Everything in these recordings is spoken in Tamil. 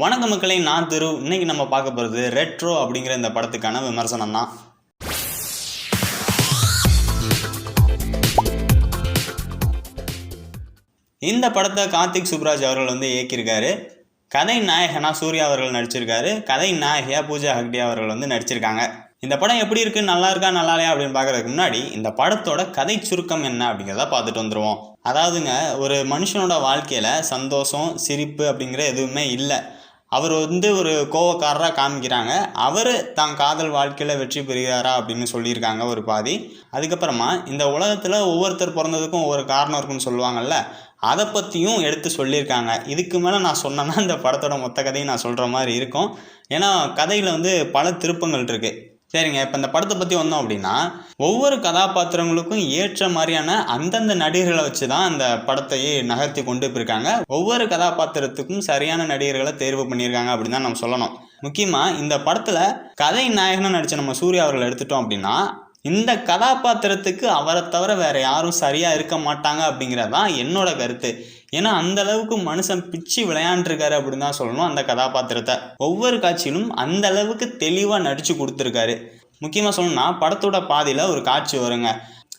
வணக்க மக்களை நான் திரு இன்னைக்கு நம்ம பார்க்க போகிறது ரெட்ரோ அப்படிங்கிற இந்த படத்துக்கான விமர்சனம் தான். இந்த படத்தை கார்த்திக் சுப்ராஜ் அவர்கள் வந்து இயக்கியிருக்காரு. கதை நாயகனா சூர்யா அவர்கள் நடிச்சிருக்காரு. கதை நாயகியா பூஜா ஹக்டே அவர்கள் வந்து நடிச்சிருக்காங்க. இந்த படம் எப்படி இருக்கு நல்லா இருக்கா நல்லா இல்லையா அப்படின்னு பார்க்குறதுக்கு முன்னாடி இந்த படத்தோட கதை சுருக்கம் என்ன அப்படிங்கிறத பார்த்துட்டு வந்துருவோம். அதாவதுங்க ஒரு மனுஷனோட வாழ்க்கையில சந்தோஷம் சிரிப்பு அப்படிங்கிற எதுவுமே இல்லை. அவர் வந்து ஒரு கோவக்காரராக காமிக்கிறாங்க. அவர் தான் காதல் வாழ்க்கையில் வெற்றி பெறுகிறாரா அப்படின்னு சொல்லியிருக்காங்க ஒரு பாதி. அதுக்கப்புறமா இந்த உலகத்தில் ஒவ்வொருத்தர் பிறந்ததுக்கும் ஒவ்வொரு காரணம் இருக்குன்னு சொல்லுவாங்கல்ல அதை பற்றியும் எடுத்து சொல்லியிருக்காங்க. இதுக்கு மேலே நான் சொன்னேன்னா இந்த படத்தோட மொத்த கதையும் நான் சொல்கிற மாதிரி இருக்கும். ஏன்னா கதையில் வந்து பல திருப்பங்கள் இருக்குது சரிங்க இப்போ இந்த படத்தை பற்றி வந்தோம் அப்படின்னா ஒவ்வொரு கதாபாத்திரங்களுக்கும் ஏற்ற மாதிரியான அந்தந்த நடிகர்களை வச்சு தான் அந்த படத்தையே நகர்த்தி கொண்டு போயிருக்காங்க. ஒவ்வொரு கதாபாத்திரத்துக்கும் சரியான நடிகர்களை தேர்வு பண்ணியிருக்காங்க அப்படின்னு தான் நம்ம சொல்லணும். முக்கியமாக இந்த படத்தில் கதை நாயகனாக நடித்த நம்ம சூர்யா அவர்கள் எடுத்துட்டோம் அப்படின்னா இந்த கதாபாத்திரத்துக்கு அவரை தவிர வேற யாரும் சரியா இருக்க மாட்டாங்க அப்படிங்கிறது தான் என்னோட கருத்து. ஏன்னா அந்த அளவுக்கு மனுஷன் பிச்சு விளையாண்டுருக்காரு அப்படின்னு தான் சொல்லணும் அந்த கதாபாத்திரத்தை. ஒவ்வொரு காட்சியிலும் அந்த அளவுக்கு தெளிவாக நடிச்சு கொடுத்துருக்காரு. முக்கியமாக சொல்லணும்னா படத்தோட பாதியில் ஒரு காட்சி வருங்க.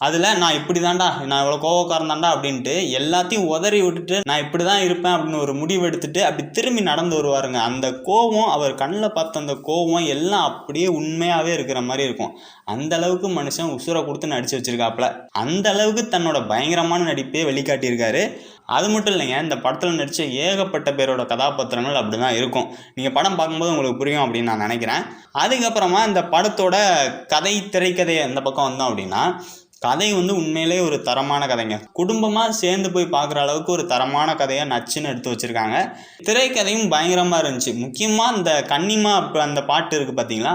அதில் நான் இப்படி தான்டா நான் இவ்வளோ கோவக்காரன் தான்டா அப்படின்ட்டு எல்லாத்தையும் உதறி விட்டுட்டு நான் இப்படி தான் இருப்பேன் அப்படின்னு ஒரு முடிவு எடுத்துட்டு அப்படி திரும்பி நடந்து வருவாருங்க. அந்த கோவம் அவர் கண்ணில் பார்த்த அந்த கோவம் எல்லாம் அப்படியே உண்மையாகவே இருக்கிற மாதிரி இருக்கும். அந்த அளவுக்கு மனுஷன் உசுரை கொடுத்து நடிச்சு வச்சிருக்காப்புல. அந்த அளவுக்கு தன்னோட பயங்கரமான நடிப்பே வெளிக்காட்டியிருக்காரு. அது மட்டும் இல்லைங்க இந்த படத்தில் நடித்த ஏகப்பட்ட பேரோட கதாபாத்திரங்கள் அப்படி தான் இருக்கும். நீங்கள் படம் பார்க்கும்போது உங்களுக்கு புரியும் அப்படின்னு நான் நினைக்கிறேன். அதுக்கப்புறமா இந்த படத்தோட கதை திரைக்கதை அந்த பக்கம் வந்தோம் அப்படின்னா கதை வந்து உண்மையிலே ஒரு தரமான கதைங்க. குடும்பமாக சேர்ந்து போய் பார்க்குற அளவுக்கு ஒரு தரமான கதையை நச்சுன்னு எடுத்து வச்சுருக்காங்க. திரைக்கதையும் பயங்கரமாக இருந்துச்சு. முக்கியமாக இந்த கன்னிமா அந்த பாட்டு இருக்குது பார்த்தீங்களா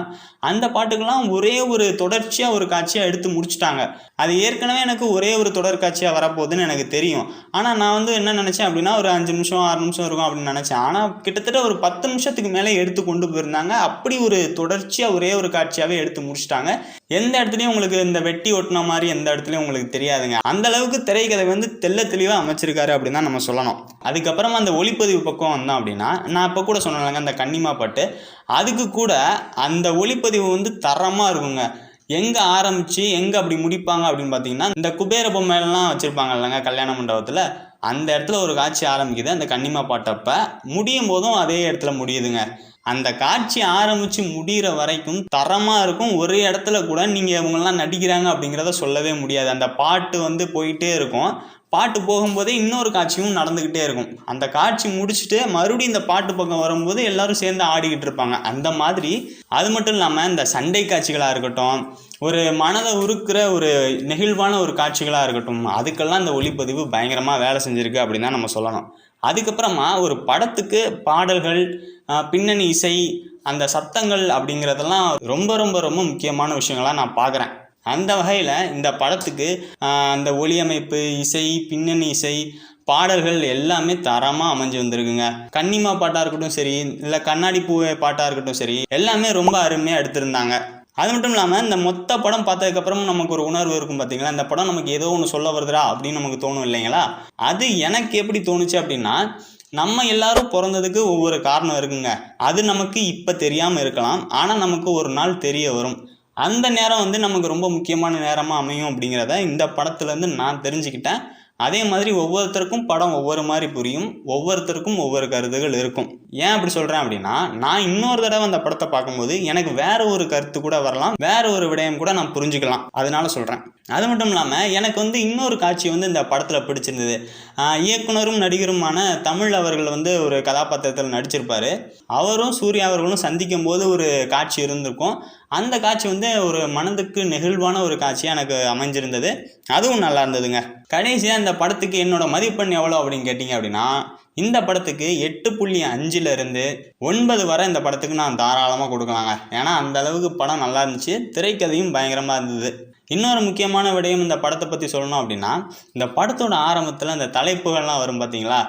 அந்த பாட்டுக்கெல்லாம் ஒரே ஒரு தொடர்ச்சியாக ஒரு காட்சியாக எடுத்து முடிச்சுட்டாங்க. அது ஏற்கனவே எனக்கு ஒரே ஒரு தொடர் காட்சியாக வரப்போகுதுன்னு எனக்கு தெரியும். ஆனால் நான் வந்து என்ன நினச்சேன் அப்படின்னா ஒரு அஞ்சு நிமிஷம் ஆறு நிமிஷம் இருக்கும் அப்படின்னு நினச்சேன். ஆனால் கிட்டத்தட்ட ஒரு பத்து நிமிஷத்துக்கு மேலே எடுத்து கொண்டு போயிருந்தாங்க. அப்படி ஒரு தொடர்ச்சியாக ஒரே ஒரு காட்சியாகவே எடுத்து முடிச்சுட்டாங்க. எந்த இடத்துலையும் உங்களுக்கு இந்த வெட்டி ஒட்டின மாதிரி எந்த இடத்துலையும் உங்களுக்கு தெரியாதுங்க. அந்த அளவுக்கு திரைக்கதை வந்து தெல்ல தெளிவாக அமைச்சிருக்காரு அப்படின்னு தான் நம்ம சொல்லணும். அதுக்கப்புறமா அந்த ஒளிப்பதிவு பக்கம் வந்தோம் அப்படின்னா நான் இப்போ கூட சொன்னேன்லங்க அந்த கன்னிமா பாட்டு. அதுக்கு கூட அந்த ஒளிப்பதிவு வந்து தரமாக இருக்குங்க. எங்கே ஆரம்பித்து எங்கே அப்படி முடிப்பாங்க அப்படின்னு பார்த்தீங்கன்னா இந்த குபேர பொம்மையெல்லாம் வச்சுருப்பாங்க இல்லைங்க கல்யாண மண்டபத்தில். அந்த இடத்துல ஒரு காட்சி ஆரம்பிக்குது. அந்த கன்னிமா பாட்டப்ப முடியும் போதும் அதே இடத்துல முடியுதுங்க. அந்த காட்சி ஆரம்பித்து முடிகிற வரைக்கும் தரமாக இருக்கும். ஒரே இடத்துல கூட நீங்கள் இவங்கெல்லாம் நடிக்கிறாங்க அப்படிங்கிறத சொல்லவே முடியாது. அந்த பாட்டு வந்து போயிட்டே இருக்கும். பாட்டு போகும்போதே இன்னொரு காட்சியும் நடந்துக்கிட்டே இருக்கும். அந்த காட்சி முடிச்சுட்டு மறுபடியும் இந்த பாட்டு பக்கம் வரும்போது எல்லாரும் சேர்ந்து ஆடிக்கிட்டு இருப்பாங்க. அந்த மாதிரி அது மட்டும் இல்லாமல் இந்த சண்டை காட்சிகளாக இருக்கட்டும் ஒரு மனதை உருக்கிற ஒரு நெகிழ்வான ஒரு காட்சிகளாக இருக்கட்டும் அதுக்கெல்லாம் இந்த ஒளிப்பதிவு பயங்கரமாக வேலை செஞ்சுருக்கு அப்படின்னு தான் நம்ம சொல்லணும். அதுக்கப்புறமா ஒரு படத்துக்கு பாடல்கள் பின்னணி இசை அந்த சத்தங்கள் அப்படிங்கிறதெல்லாம் ரொம்ப ரொம்ப ரொம்ப முக்கியமான விஷயங்களாக நான் பார்க்குறேன் அந்த வகையில் இந்த படத்துக்கு அந்த ஒளியமைப்பு இசை பின்னணி இசை பாடல்கள் எல்லாமே தரமாக அமைஞ்சு வந்திருக்குங்க. கன்னிமா பாட்டாக இருக்கட்டும் சரி இல்லை கண்ணாடி பூவை பாட்டாக இருக்கட்டும் சரி எல்லாமே ரொம்ப அருமையாக எடுத்திருந்தாங்க. அது மட்டும் இல்லாமல் இந்த மொத்த படம் பார்த்ததுக்கப்புறம் நமக்கு ஒரு உணர்வு இருக்கும் பார்த்தீங்களா இந்த படம் நமக்கு ஏதோ ஒன்று சொல்ல வருதுடா அப்படின்னு நமக்கு தோணும் இல்லைங்களா? அது எனக்கு எப்படி தோணுச்சு அப்படின்னா நம்ம எல்லாரும் பிறந்ததுக்கு ஒவ்வொரு காரணம் இருக்குங்க. அது நமக்கு இப்போ தெரியாமல் இருக்கலாம். ஆனால் நமக்கு ஒரு நாள் தெரிய வரும். அந்த நேரம் வந்து நமக்கு ரொம்ப முக்கியமான நேரமாக அமையும் அப்படிங்கிறத இந்த படத்துலேருந்து நான் தெரிஞ்சுக்கிட்டேன். அதே மாதிரி ஒவ்வொருத்தருக்கும் படம் ஒவ்வொரு மாதிரி புரியும் ஒவ்வொருத்தருக்கும் ஒவ்வொரு கருத்துகள் இருக்கும். ஏன் அப்படி சொல்கிறேன் அப்படின்னா நான் இன்னொரு தடவை அந்த படத்தை பார்க்கும்போது எனக்கு வேற ஒரு கருத்து கூட வரலாம் வேற ஒரு விடயம் கூட நான் புரிஞ்சுக்கலாம். அதனால சொல்கிறேன் அது மட்டும் இல்லாமல் எனக்கு வந்து இன்னொரு காட்சி வந்து இந்த படத்தில் பிடிச்சிருந்தது. இயக்குனரும் நடிகருமான தமிழ் அவர்கள் வந்து ஒரு கதாபாத்திரத்தில் நடிச்சிருப்பாரு. அவரும் சூர்யா அவர்களும் சந்திக்கும் போது ஒரு காட்சி இருந்திருக்கும். அந்த காட்சி வந்து ஒரு மனதுக்கு நெகிழ்வான ஒரு காட்சியாக எனக்கு அமைஞ்சிருந்தது. அதுவும் நல்லா இருந்ததுங்க. கடைசியாக இந்த படத்துக்கு என்னோடய மதிப்பெண் எவ்வளோ அப்படின்னு கேட்டிங்க அப்படின்னா இந்த படத்துக்கு எட்டு புள்ளி அஞ்சுல இருந்து ஒன்பது வரை இந்த படத்துக்கு நான் தாராளமாக கொடுக்கலாங்க. ஏன்னா அந்த அளவுக்கு படம் நல்லா இருந்துச்சு. திரைக்கதையும் பயங்கரமாக இருந்தது. இன்னொரு முக்கியமான விடயம் இந்த படத்தை பற்றி சொல்லணும் அப்படின்னா இந்த படத்தோட ஆரம்பத்தில் இந்த தலைப்புகள்லாம் வரும் பார்த்தீங்களா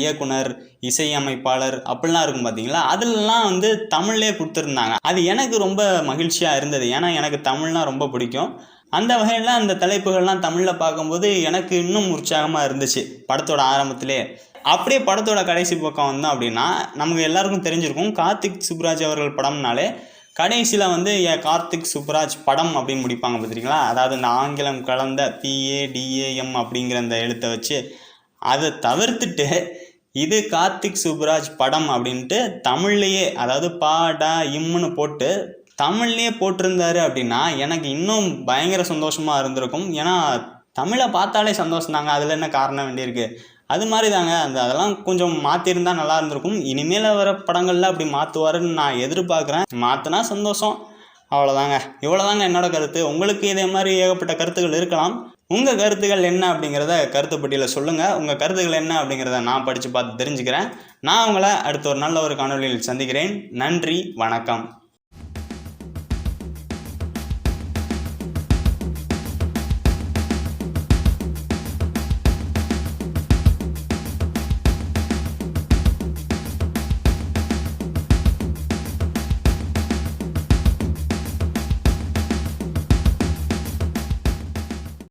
இயக்குனர் இசையமைப்பாளர் அப்படிலாம் இருக்கும் பார்த்தீங்களா அதிலலாம் வந்து தமிழ்லேயே கொடுத்துருந்தாங்க. அது எனக்கு ரொம்ப மகிழ்ச்சியாக இருந்தது. ஏன்னா எனக்கு தமிழ்னா ரொம்ப பிடிக்கும். அந்த வகையில் அந்த தலைப்புகள்லாம் தமிழில் பார்க்கும்போது எனக்கு இன்னும் உற்சாகமாக இருந்துச்சு. படத்தோட ஆரம்பத்திலே. அப்படியே படத்தோட கடைசி பக்கம் வந்தோம் அப்படின்னா நமக்கு எல்லாருக்கும் தெரிஞ்சிருக்கும். கார்த்திக் சுப்ராஜ் அவர்கள் படம்னாலே கடைசியில் வந்து ஏ கார்த்திக் சுப்ராஜ் படம் அப்படின்னு முடிப்பாங்க பார்த்துருக்கீங்களா அதாவது இந்த ஆங்கிலம் கலந்த பிஏ டிஏஎம் அப்படிங்கிற அந்த எழுத்தை வச்சு அதை தவிர்த்துட்டு இது கார்த்திக் சுப்ராஜ் படம் அப்படின்ட்டு தமிழ்லேயே அதாவது பாடா இம்முன்னு போட்டு தமிழ்லேயே போட்டிருந்தாரு அப்படின்னா எனக்கு இன்னும் பயங்கர சந்தோஷமாக இருந்திருக்கும். ஏன்னா தமிழை பார்த்தாலே சந்தோஷம் தாங்க. அதில் என்ன காரணம் வேண்டியிருக்கு? அது மாதிரி தாங்க அந்த அதெல்லாம் கொஞ்சம் மாற்றிருந்தா நல்லா இருந்திருக்கும். இனிமேல் வர படங்களில் அப்படி மாற்றுவாருன்னு நான் எதிர்பார்க்குறேன். மாற்றினா சந்தோஷம். அவ்வளோதாங்க. இவ்வளோதாங்க என்னோட கருத்து. உங்களுக்கு இதே மாதிரி ஏகப்பட்ட கருத்துக்கள் இருக்கலாம். உங்கள் கருத்துக்கள் என்ன அப்படிங்கிறத கருத்து பட்டியலில் சொல்லுங்கள் உங்கள் கருத்துக்கள் என்ன அப்படிங்கிறத நான் படித்து பார்த்து தெரிஞ்சுக்கிறேன். நான் உங்களை அடுத்த ஒரு நல்ல ஒரு காணொலியில் சந்திக்கிறேன். நன்றி. வணக்கம்.